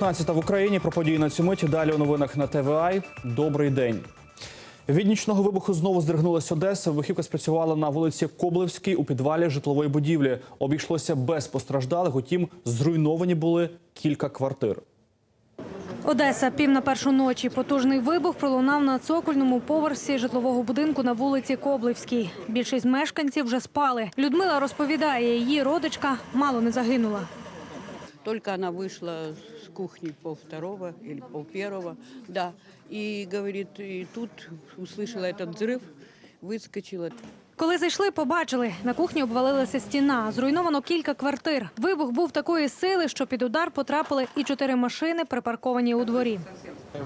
19 в Україні про події на цю миті. Далі у новинах на ТВА. Добрий день. Від нічного вибуху знову здригнулась Одеса. Вибухівка спрацювала на вулиці Коблевській у підвалі житлової будівлі. Обійшлося без постраждалих. Утім, зруйновані були кілька квартир. Одеса, пів на першу ночі. Потужний вибух пролунав на цокольному поверсі житлового будинку на вулиці Коблевській. Більшість мешканців вже спали. Людмила розповідає, її родичка мало не загинула. Только она вышла с кухни пол второго или пол первого, да, и говорит, и тут услышала этот взрыв, выскочила. Коли зайшли, побачили, на кухні обвалилася стіна. Зруйновано кілька квартир. Вибух був такої сили, що під удар потрапили і чотири машини, припарковані у дворі.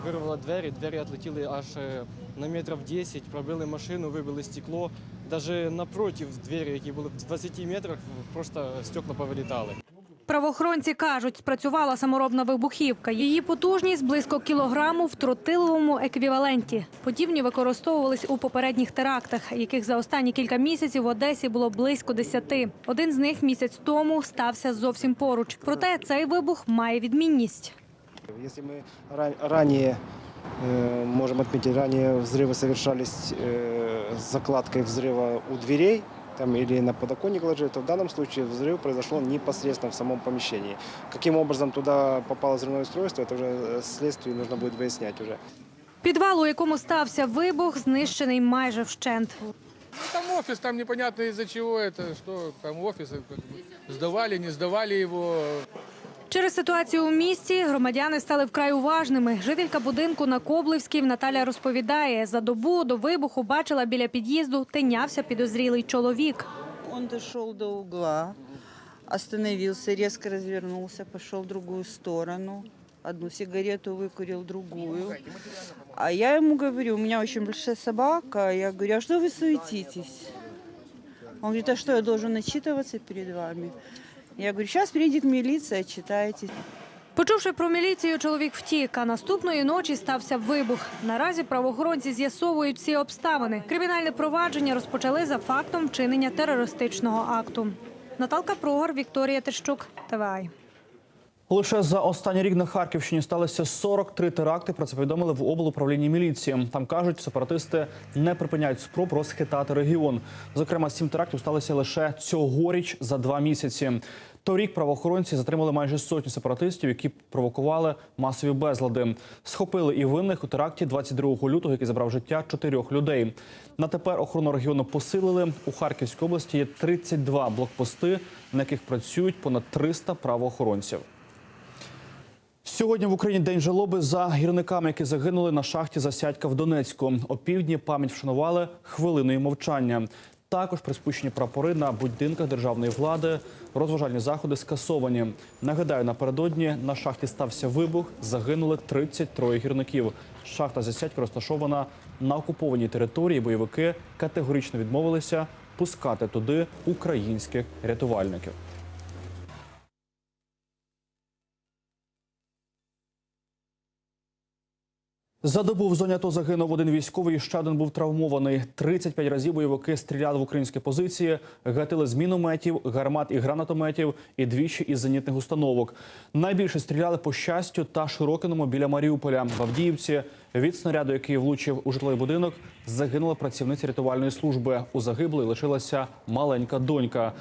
Вирвало двері, двері відлетіли аж е, на метрів 10, пробили машину, вибили стекло. Навіть напротив двері, які були в 20 метрах, просто стекла повилітали. Правоохоронці кажуть, спрацювала саморобна вибухівка. Її потужність близько кілограму в тротиловому еквіваленті. Подібні використовувались у попередніх терактах, яких за останні кілька місяців в Одесі було близько десяти. Один з них місяць тому стався зовсім поруч. Проте цей вибух має відмінність. Если мы ра- ранее, э, можем отметить, ранее взрывы совершались э, с закладкой взрыва у дверей там, или на подоконник ложили, то в данном случае взрыв произошел непосредственно в самом помещении. Каким образом туда попало взрывное устройство, это уже э, следствию нужно будет выяснять уже. Підвал, у якому стався вибух, знищений майже вщент. Ну, там офис, там непонятно из-за чего это, что там офис, как бы, сдавали, не сдавали его. Через ситуацію у місті громадяни стали вкрай уважними. Жителька будинку на Коблевській Наталя розповідає, за добу до вибуху бачила біля під'їзду тинявся підозрілий чоловік. Он дошел до угла, остановился, резко развернулся, пошел в другую сторону. Одну сигарету выкурил, другую. А я ему говорю, у меня очень большая собака. Я говорю, а что вы суетитесь? Он говорит, а что, я должен отчитываться перед вами? Я говорю, сейчас приедет милиция, отчитаетесь. Почувши про міліцію, чоловік втік. А наступної ночі стався вибух. Наразі правоохоронці з'ясовують всі обставини. Кримінальне провадження розпочали за фактом вчинення терористичного акту. Наталка Прогор, Вікторія Тищук, ТВА. Лише за останній рік на Харківщині сталося 43 теракти. Про це повідомили в облуправлінні міліції. Там кажуть, сепаратисти не припиняють спроб розхитати регіон. Зокрема, сім терактів сталося лише цьогоріч за два місяці. Торік правоохоронці затримали майже сотню сепаратистів, які провокували масові безлади. Схопили і винних у теракті 22 лютого, який забрав життя чотирьох людей. На тепер охорону регіону посилили. У Харківській області є 32 блокпости, на яких працюють понад 300 правоохоронців. Сьогодні в Україні день жалоби за гірниками, які загинули на шахті Засядька в Донецьку. Опівдні пам'ять вшанували хвилиною мовчання. Також приспущені прапори на будинках державної влади. Розважальні заходи скасовані. Нагадаю, напередодні на шахті стався вибух. Загинули 33 гірників. Шахта Засядька розташована на окупованій території. Бойовики категорично відмовилися пускати туди українських рятувальників. За добу в зоні АТО загинув один військовий, ще один був травмований. 35 разів бойовики стріляли в українські позиції, гатили з мінометів, гармат і гранатометів, і двічі із зенітних установок. Найбільше стріляли по щастю та широкиному біля Маріуполя. В Авдіївці від снаряду, який влучив у житловий будинок, загинула працівниця рятувальної служби. У загиблої лишилася маленька донька.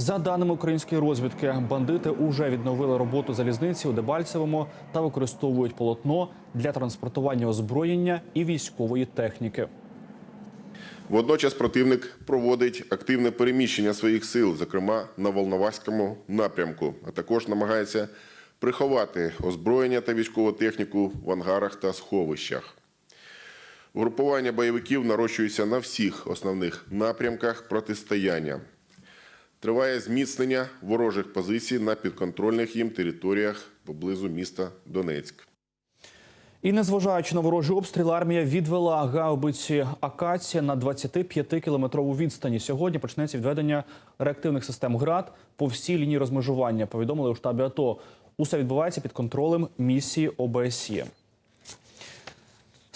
За даними української розвідки, бандити уже відновили роботу залізниці у Дебальцевому та використовують полотно для транспортування озброєння і військової техніки. Водночас противник проводить активне переміщення своїх сил, зокрема на Волноваському напрямку, а також намагається приховати озброєння та військову техніку в ангарах та сховищах. Угрупування бойовиків нарощується на всіх основних напрямках протистояння. Триває зміцнення ворожих позицій на підконтрольних їм територіях поблизу міста Донецьк. І незважаючи на ворожі обстріли, армія відвела гаубиці Акація на 25-кілометрову відстані. Сьогодні почнеться відведення реактивних систем ГРАД по всій лінії розмежування. Повідомили у штабі АТО. Усе відбувається під контролем місії ОБСЄ.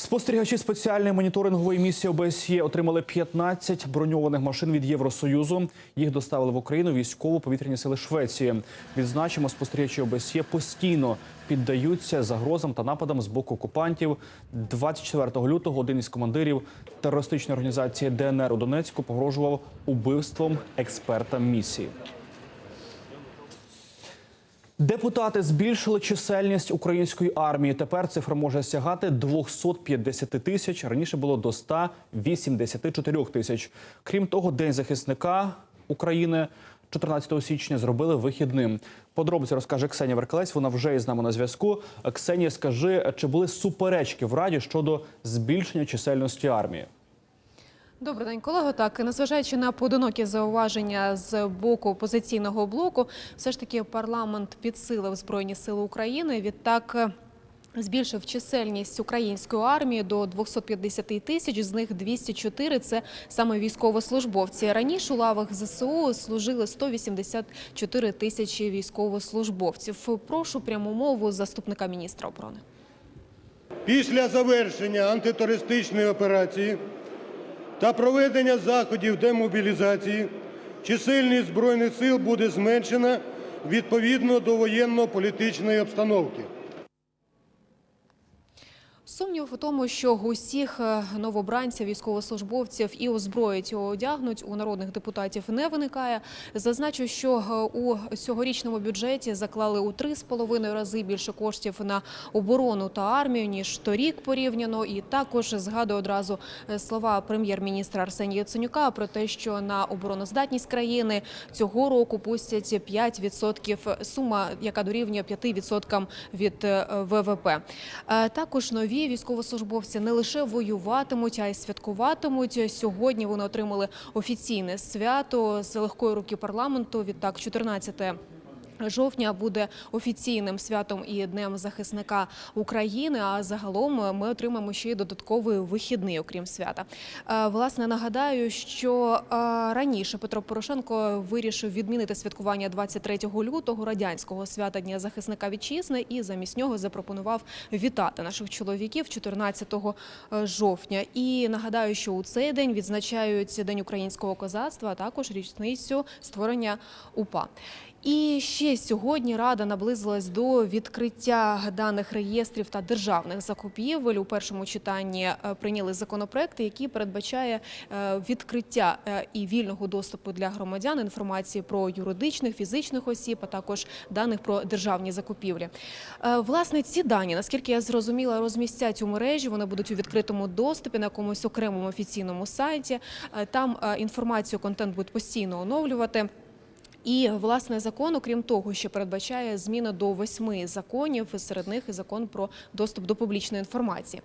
Спостерігачі спеціальної моніторингової місії ОБСЄ отримали 15 броньованих машин від Євросоюзу. Їх доставили в Україну військово-повітряні сили Швеції. Відзначимо, спостерігачі ОБСЄ постійно піддаються загрозам та нападам з боку окупантів. 24 лютого один із командирів терористичної організації ДНР у Донецьку погрожував убивством експерта місії. Депутати збільшили чисельність української армії. Тепер цифра може сягати 250 тисяч. Раніше було до 184 тисяч. Крім того, День захисника України 14 січня зробили вихідним. Подробиці розкаже Ксенія Веркалець. Вона вже із нами на зв'язку. Ксенія, скажи, чи були суперечки в раді щодо збільшення чисельності армії? Добрий день, колего. Так, незважаючи на поодинокі зауваження з боку опозиційного блоку, все ж таки парламент підсилив Збройні Сили України. Відтак е, збільшив чисельність української армії до 250 тисяч, з них 204 – це саме військовослужбовці. Раніше у лавах ЗСУ служили 184 тисячі військовослужбовців. Прошу пряму мову заступника міністра оборони. Після завершення антитерористичної операції та проведення заходів демобілізації чисельність Збройних сил буде зменшена відповідно до воєнно-політичної обстановки. Сумнів у тому, що усіх е, новобранців, військовослужбовців і озброїть і одягнуть у народних депутатів не виникає. Зазначу, що е, у цьогорічному бюджеті заклали у три з половиною рази більше коштів на оборону та армію ніж торік порівняно. І також згадую одразу е, слова прем'єр-міністра Арсенія Яценюка про те, що на обороноздатність країни цього року пустять 5% сума, яка дорівнює 5% від ВВП. Також нові військовослужбовці не лише воюватимуть, а й святкуватимуть. Сьогодні вони отримали офіційне свято з легкої руки парламенту. Відтак, 14 Жовтня буде офіційним святом і днем захисника України. А загалом ми отримаємо ще й додатковий вихідний, окрім свята. Е, Власне, нагадаю, що е, раніше Петро Порошенко вирішив відмінити святкування 23 лютого радянського свята Дня захисника вітчизни і замість нього запропонував вітати наших чоловіків 14 жовтня. І нагадаю, що у цей день відзначають День українського козацтва, а також річницю створення УПА. І ще сьогодні Рада наблизилась до відкриття даних реєстрів та державних закупівель. У першому читанні е, прийняли законопроект, який передбачає е, відкриття е, і вільного доступу для громадян інформації про юридичних, фізичних осіб, а також даних про державні закупівлі. Власне, ці дані, наскільки я зрозуміла, розмістять у мережі. Вони будуть у відкритому доступі на якомусь окремому офіційному сайті. Там інформацію, контент будуть постійно оновлювати. І власне закон, окрім того, що передбачає зміни до восьми законів, серед них і закон про доступ до публічної інформації.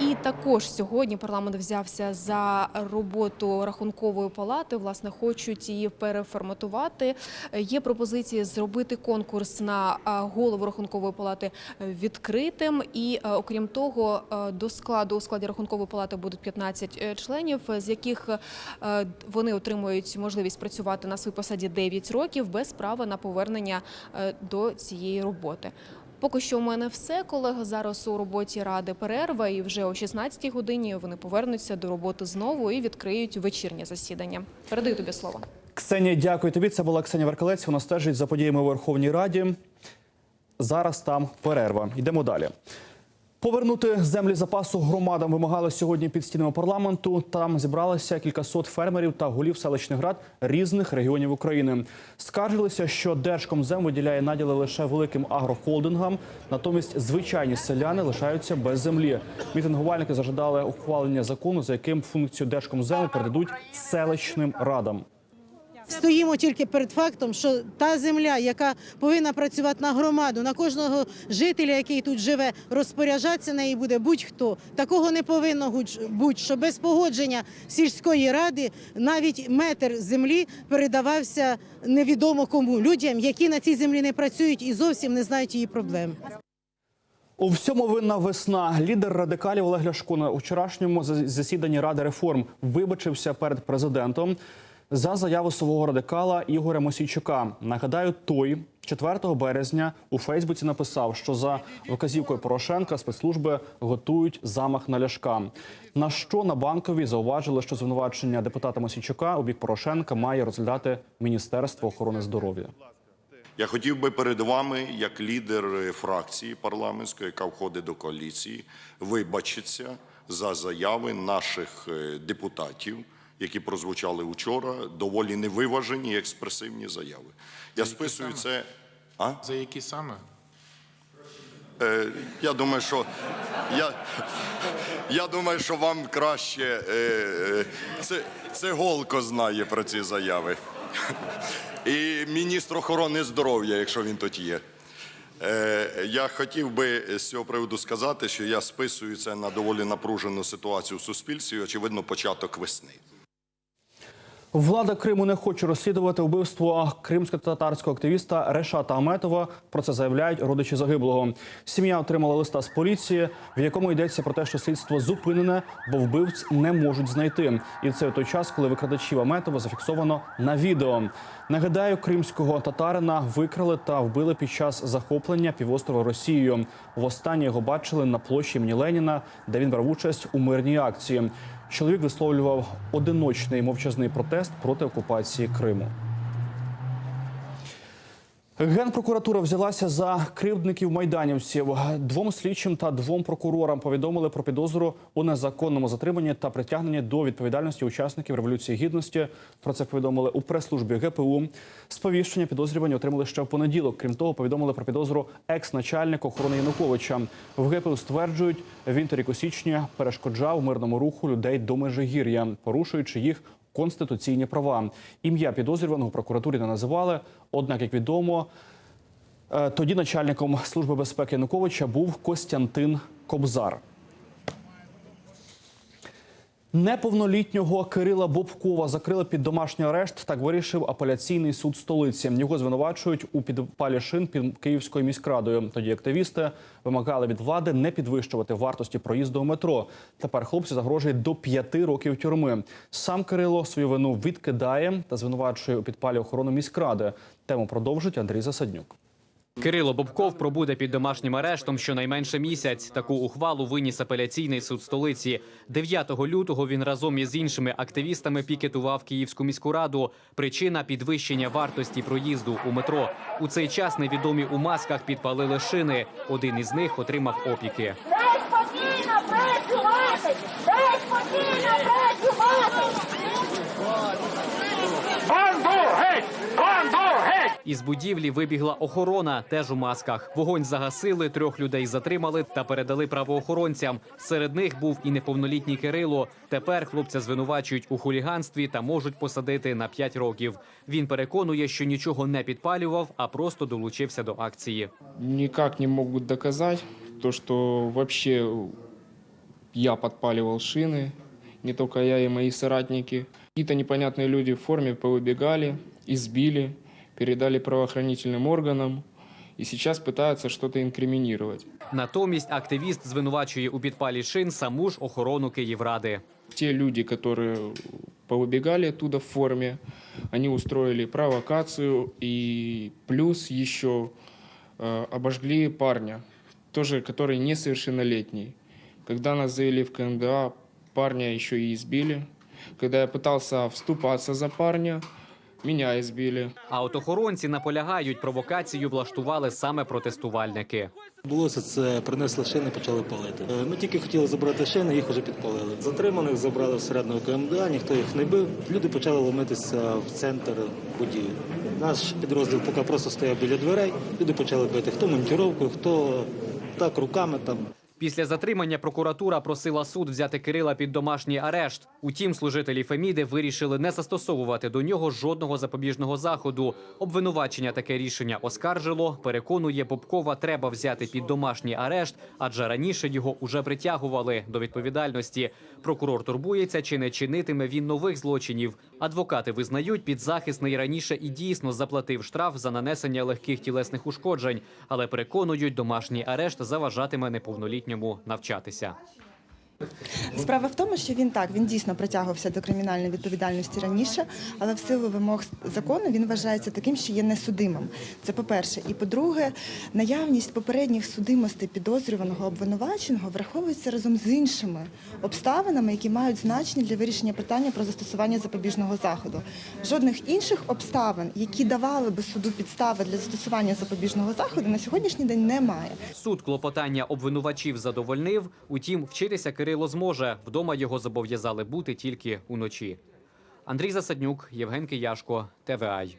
І також сьогодні парламент взявся за роботу рахункової палати. Власне, хочуть її переформатувати. Є пропозиції зробити конкурс на голову рахункової палати відкритим. І е, окрім того, е, до складу у складі рахункової палати будуть 15 е, членів, з яких е, вони отримують можливість працювати на своїй посаді 9 років без права на повернення е, до цієї роботи. Поки що у мене все, колеги. Зараз у роботі ради перерва, і вже о 16-й годині вони повернуться до роботи знову і відкриють вечірнє засідання. Передаю тобі слово. Ксенія, дякую тобі. Це була Ксенія Веркалець. Вона стежить за подіями у Верховній Раді. Зараз там перерва. Йдемо далі. Повернути землі запасу громадам вимагали сьогодні під стінами парламенту. Там зібралися кількасот фермерів та голів селищних рад різних регіонів України. Скаржилися, що Держкомзем виділяє наділи лише великим агрохолдингам. Натомість звичайні селяни лишаються без землі. Мітингувальники зажадали ухвалення закону, за яким функцію Держкомзему передадуть селищним радам. Стоїмо тільки перед фактом, що та земля, яка повинна працювати на громаду, на кожного жителя, який тут живе, розпоряджатися неї буде будь-хто. Такого не повинно бути, що без погодження сільської ради навіть метр землі передавався невідомо кому людям, які на цій землі не працюють і зовсім не знають її проблем. У всьому винна весна. Лідер радикалів Олег Ляшко на вчорашньому засіданні Ради реформ вибачився перед президентом за заяву свого радикала Ігоря Мосійчука. Нагадаю, той 4 березня у Фейсбуці написав, що за вказівкою Порошенка спецслужби готують замах на Ляшка. На що на банковій зауважили, що звинувачення депутата Мосійчука у бік Порошенка має розглядати Міністерство охорони здоров'я. Я хотів би перед вами, як лідер фракції парламентської, яка входить до коаліції, вибачитися за заяви наших е, депутатів, які прозвучали вчора, доволі невиважені і експресивні заяви. Я списую це. А? За які саме? Е, я думаю, що я, я думаю, що вам краще е, е, це, це голко знає про ці заяви. І міністр охорони здоров'я, якщо він тут є. Е, я хотів би з цього приводу сказати, що я списую це на доволі напружену ситуацію в суспільстві, очевидно, початок весни. Влада Криму не хоче розслідувати вбивство кримсько-татарського активіста Решата Аметова. Про це заявляють родичі загиблого. Сім'я отримала листа з поліції, в якому йдеться про те, що слідство зупинене, бо вбивць не можуть знайти. І це в той час, коли викрадачів Аметова зафіксовано на відео. Нагадаю, кримського татарина викрали та вбили під час захоплення півострова Росією. Востаннє його бачили на площі імені Леніна, де він брав участь у мирній акції. Чоловік висловлював одиночний мовчазний протест проти окупації Криму. Генпрокуратура взялася за кривдників майданівців. Двом слідчим та двом прокурорам повідомили про підозру у незаконному затриманні та притягненні до відповідальності учасників революції гідності. Про це повідомили у прес-службі ГПУ. Сповіщення підозрювані отримали ще в понеділок. Крім того, повідомили про підозру екс-начальника охорони Януковича. В ГПУ стверджують, він торік у січні перешкоджав мирному руху людей до Межигір'я, порушуючи їх конституційні права. Ім'я підозрюваного прокуратурі не називали. Однак, як відомо, е, тоді начальником служби безпеки Януковича був Костянтин Кобзар. Неповнолітнього Кирила Бобкова закрили під домашній арешт. Так вирішив апеляційний суд столиці. Його звинувачують у підпалі шин під Київською міськрадою. Тоді активісти вимагали від влади не підвищувати вартості проїзду у метро. Тепер хлопці загрожують до п'яти років тюрми. Сам Кирило свою вину відкидає та звинувачує у підпалі охорону міськради. Тему продовжить Андрій Засаднюк. Кирило Бобков пробуде під домашнім арештом щонайменше місяць. Таку ухвалу виніс апеляційний суд столиці. 9 лютого він разом із іншими активістами пікетував Київську міську раду. Причина підвищення вартості проїзду у метро. У цей час невідомі у масках підпалили шини. Один із них отримав опіки. Дай спокійно працювати! Дай спокійно працювати! Із будівлі вибігла охорона, теж у масках. Вогонь загасили, трьох людей затримали та передали правоохоронцям. Серед них був і неповнолітній Кирило. Тепер хлопця звинувачують у хуліганстві та можуть посадити на 5 років. Він переконує, що нічого не підпалював, а просто долучився до акції. никак не могут доказать то, что вообще я подпаливал шины, не только я и мои соратники. Какие-то непонятные люди в форме повыбегали, избили, передали правоохранительным органам и сейчас пытаются что-то инкриминировать. Натомість активіст звинувачує у підпалі шин саму ж охорону Київради. Те люди, которые повыбегали оттуда в форме, они устроили провокацию и плюс еще э, обожгли парня, тоже который несовершеннолетний. Когда нас завели в КМДА, парня еще и избили. Когда я пытался вступаться за парня, меня избили. А от охоронці наполягають, провокацію влаштували саме протестувальники. Булося це принесли шини, почали палити. Е, Ми тільки хотіли забрати шини, їх вже підпалили. Затриманих забрали всередину КМДА, ніхто їх не бив. Люди почали ломитися в центр будівлі. Наш підрозділ поки просто стояв біля дверей. Люди почали бити хто монтіровкою, хто так руками там. Після затримання прокуратура просила суд взяти Кирила під домашній арешт. Утім, служителі Феміди вирішили не застосовувати до нього жодного запобіжного заходу. Обвинувачення таке рішення оскаржило. Переконує, Бобкова треба взяти під домашній арешт, адже раніше його уже притягували до відповідальності. Прокурор турбується, чи не чинитиме він нових злочинів. Адвокати визнають, підзахисний раніше і дійсно заплатив штраф за нанесення легких тілесних ушкоджень, але переконують, домашній арешт заважатиме неповнолітньому навчатися. Справа в тому, що він так він дійсно притягувався до кримінальної відповідальності раніше, але в силу вимог закону він вважається таким, що є несудимим. Це по-перше. І по-друге, наявність попередніх судимостей підозрюваного обвинуваченого враховується разом з іншими обставинами, які мають значення для вирішення питання про застосування запобіжного заходу. Жодних інших обставин, які давали би суду підстави для застосування запобіжного заходу, на сьогоднішній день немає. Суд клопотання обвинувачів задовольнив. Утім, вчитися Кирило зможе. Вдома його зобов'язали бути тільки уночі. Андрій Засаднюк, Євген Кияшко, ТВАЙ.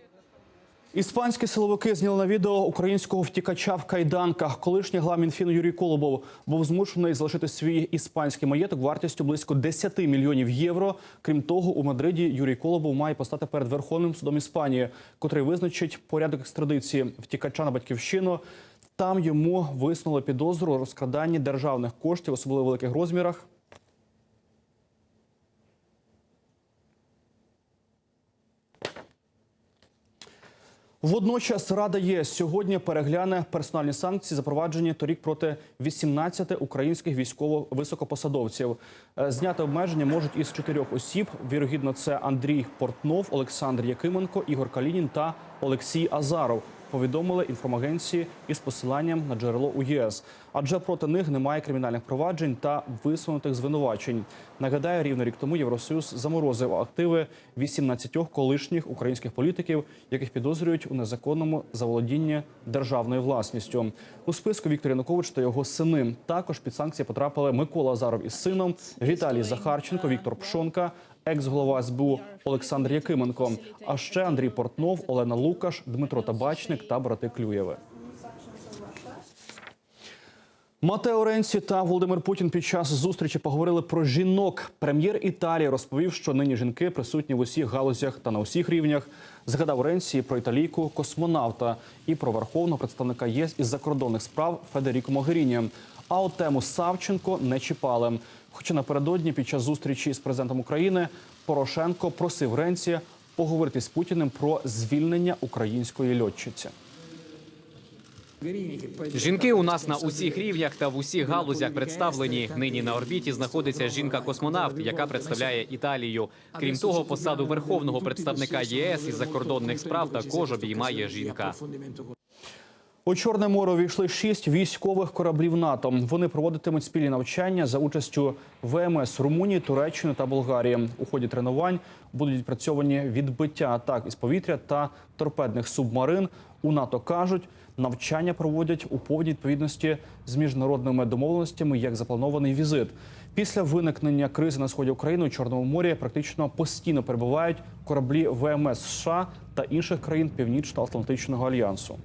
Іспанські силовики зняли на відео українського втікача в кайданках. Колишній глава Мінфіну Юрій Колобов був змушений залишити свій іспанський маєток вартістю близько 10 мільйонів євро. Крім того, у Мадриді Юрій Колобов має постати перед Верховним судом Іспанії, котрий визначить порядок екстрадиції втікача на батьківщину. Там йому висунули підозру у розкраданні державних коштів, особливо в великих розмірах. Водночас Рада ЄС сьогодні перегляне персональні санкції, запроваджені торік проти 18 українських військово-високопосадовців. Е, Зняти обмеження можуть із чотирьох осіб. Вірогідно, це Андрій Портнов, Олександр Якименко, Ігор Калінін та Олексій Азаров. Повідомили інформагенції із посиланням на джерело у ЄС, адже проти них немає кримінальних проваджень та висунутих звинувачень. Нагадаю, рівно рік тому Євросоюз заморозив активи 18 колишніх українських політиків, яких підозрюють у незаконному заволодінні державною власністю. У списку Віктор Янукович та його сини. Також під санкції потрапили Микола Азаров із сином, Віталій Захарченко, Віктор Пшонка, екс-голова СБУ Олександр Якименко, а ще Андрій Портнов, Олена Лукаш, Дмитро Табачник та брати Клюєви. Матео Ренці та Володимир Путін під час зустрічі поговорили про жінок. Прем'єр Італії розповів, що нині жінки присутні в усіх галузях та на усіх рівнях. Згадав Ренці про італійку космонавта і про верховного представника ЄС із закордонних справ Федеріко Могеріні. А от тему Савченко не чіпали. Хоча напередодні під час зустрічі з президентом України Порошенко просив Ренці поговорити з Путіним про звільнення української льотчиці. Жінки у нас на усіх рівнях та в усіх галузях представлені. Нині на орбіті знаходиться жінка-космонавт, яка представляє Італію. Крім того, посаду верховного представника ЄС із закордонних справ також обіймає жінка. У Чорне море увійшли шість військових кораблів НАТО. Вони проводитимуть спільні навчання за участю ВМС Румунії, Туреччини та Болгарії. У ході тренувань будуть відпрацьовані відбиття атак із повітря та торпедних субмарин. У НАТО кажуть, навчання проводять у повній відповідності з міжнародними домовленостями, як запланований візит. Після виникнення кризи на сході України у Чорному морі практично постійно перебувають кораблі ВМС США та інших країн Північно-Атлантичного альянсу.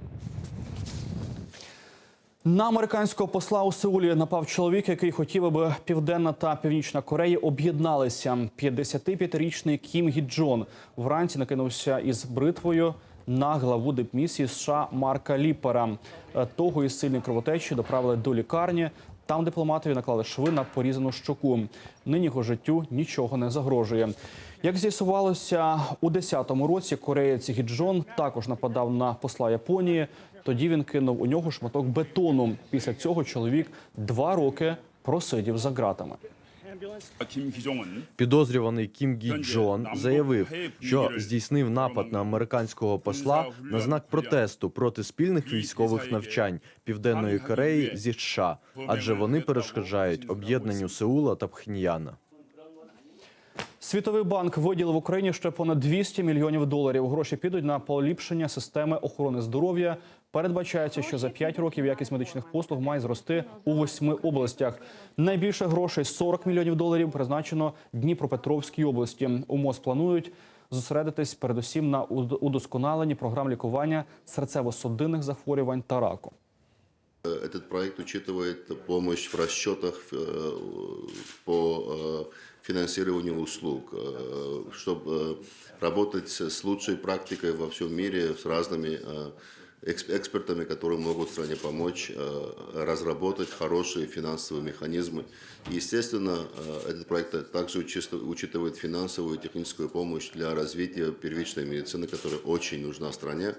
На американського посла у Сеулі напав чоловік, який хотів, аби Південна та Північна Корея об'єдналися. 55-річний Кім Гі Джон вранці накинувся із бритвою на главу дипмісії США Марка Ліпера. Е, Того із сильної кровотечі доправили до лікарні. Там дипломатові наклали шви на порізану щоку. Нині його життю нічого не загрожує. Як з'ясувалося, у 10-му році кореєць Гіджон також нападав на посла Японії. Тоді він кинув у нього шматок бетону. Після цього чоловік два роки просидів за ґратами. Підозрюваний Кім Гі Джон заявив, що здійснив напад на американського посла на знак протесту проти спільних військових навчань Південної Кореї зі США, адже вони перешкоджають об'єднанню Сеула та Пхеньяна. Світовий банк виділив Україні ще понад 200 мільйонів доларів. Гроші підуть на поліпшення системи охорони здоров'я. Передбачається, що за 5 років якість медичних послуг має зрости у восьми областях. Найбільше грошей 40 мільйонів доларів призначено Дніпропетровській області. У МОЗ планують зосередитись передусім на уд- удосконаленні програм лікування серцево-судинних захворювань та раку. Этот проект учитывает помощь в расчетах э, по э, финансированию услуг, чтобы работать с лучшей практикой во всем мире, с разными э, экс- экспертами, которые могут стране помочь э, разработать хорошие финансовые механизмы. И, естественно, э, этот проект также учис- учитывает финансовую и техническую помощь для развития первичной медицины, которая очень нужна стране.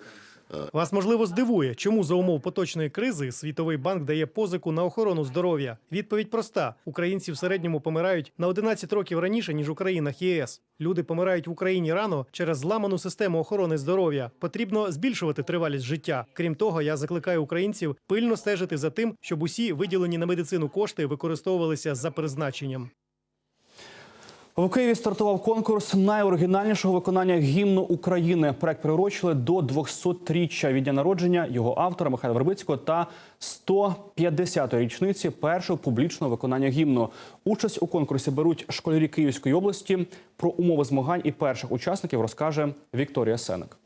Вас можливо здивує, чому за умов поточної кризи Світовий банк дає позику на охорону здоров'я. Відповідь проста: українці в середньому помирають на 11 років раніше ніж у країнах ЄС. Люди помирають в Україні рано через зламану систему охорони здоров'я. Потрібно збільшувати тривалість життя. Крім того, я закликаю українців пильно стежити за тим, щоб усі виділені на медицину кошти використовувалися за призначенням. В Києві стартував конкурс найоригінальнішого виконання гімну України. Проект приурочили до 200-річчя від дня народження його автора Михайла Вербицького та 150-ї річниці першого публічного виконання гімну. Участь у конкурсі беруть школярі Київської області. Про умови змагань і перших учасників розкаже Вікторія Сенек.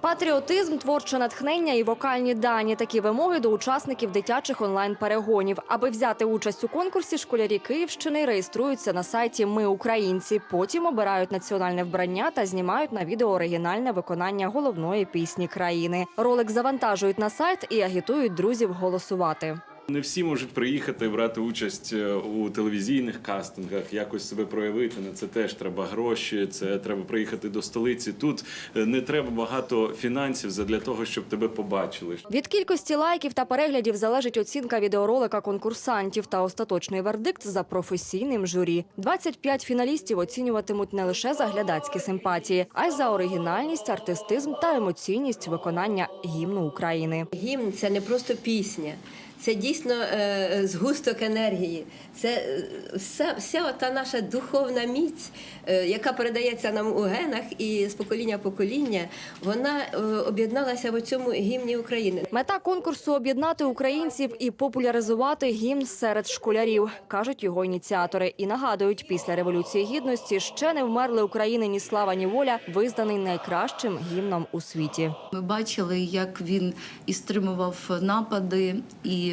Патріотизм, творче натхнення і вокальні дані – такі вимоги до учасників дитячих онлайн-перегонів. Аби взяти участь у конкурсі, школярі Київщини реєструються на сайті Ми Українці. Потім обирають національне вбрання та знімають на відео оригінальне виконання головної пісні країни. Ролик завантажують на сайт і агітують друзів голосувати. Не всі можуть приїхати брати участь е, у телевізійних кастингах, якось себе проявити. На це теж треба гроші. Це треба приїхати до столиці. Тут е, не треба багато фінансів для того, щоб тебе побачили. Від кількості лайків та переглядів залежить оцінка відеоролика конкурсантів та остаточний вердикт за професійним журі. 25 фіналістів оцінюватимуть не лише за глядацькі симпатії, а й за оригінальність, артистизм та емоційність виконання гімну України. Гімн це не просто пісня, це дійсно е, згусток енергії. Це е, вся, вся та наша духовна міць, е, яка передається нам у генах і з покоління в покоління, вона е, об'єдналася в цьому гімні України. Мета конкурсу об'єднати українців і популяризувати гімн серед школярів, кажуть його ініціатори. І нагадують, після революції гідності ще не вмерли України ні слава, ні воля, визнаний найкращим гімном у світі. Ми бачили, як він і стримував напади, і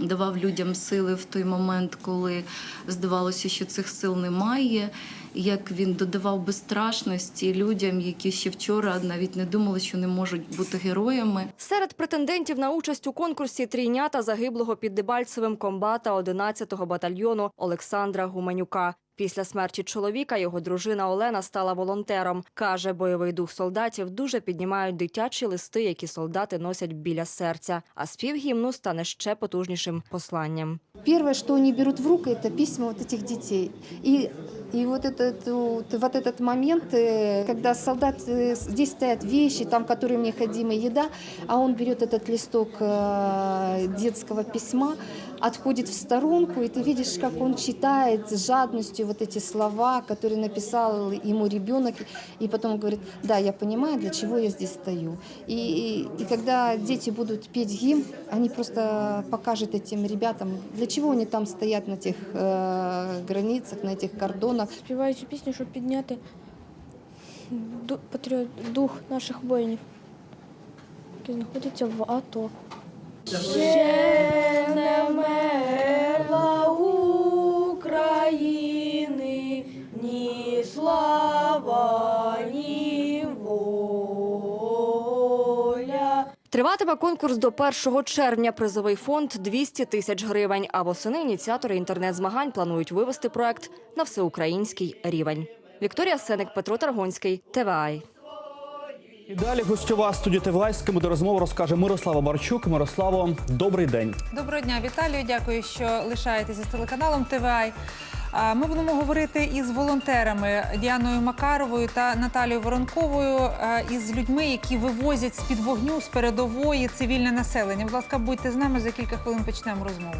давав людям сили в той момент, коли здавалося, що цих сил немає. Як він додавав безстрашності людям, які ще вчора навіть не думали, що не можуть бути героями. Серед претендентів на участь у конкурсі трійнята загиблого під Дебальцевим комбата 11-го батальйону Олександра Гуменюка. Після смерті чоловіка його дружина Олена стала волонтером. Каже, бойовий дух солдатів дуже піднімають дитячі листи, які солдати носять біля серця. А спів гімну стане ще потужнішим посланням. Первое, что они берут в руки, это письма вот этих детей. И, и вот, этот, вот, вот этот момент, э, когда солдат, э, здесь стоят вещи, там, которые необходимы, еда, а он берет этот листок э, детского письма, отходит в сторонку, и ты видишь, как он читает с жадностью вот эти слова, которые написал ему ребенок, и потом говорит, да, я понимаю, для чего я здесь стою. И, и, и когда дети будут петь гимн, они просто покажут этим ребятам, для чего они там стоят на тих э, границах, на этих кордонах. Співаю цю пісню, щоб підняти ду- патріот, дух наших воїнів, які знаходяться в АТО. України ні слава. Триватиме конкурс до 1 червня. Призовий фонд 200 тисяч гривень. А восени ініціатори інтернет-змагань планують вивести проект на всеукраїнський рівень. Вікторія Сеник, Петро Таргонський, ТВАЙ. І далі гостьова студія ким буде розмову розкаже Мирослава Барчук. Мирославо, добрий день. Доброго дня, Віталію. Дякую, що лишаєтеся з телеканалом ТВАЙ. Ми будемо говорити із волонтерами Діаною Макаровою та Наталією Воронковою, із людьми, які вивозять з під вогню з передової цивільне населення. Будь ласка, будьте з нами за кілька хвилин почнемо розмову.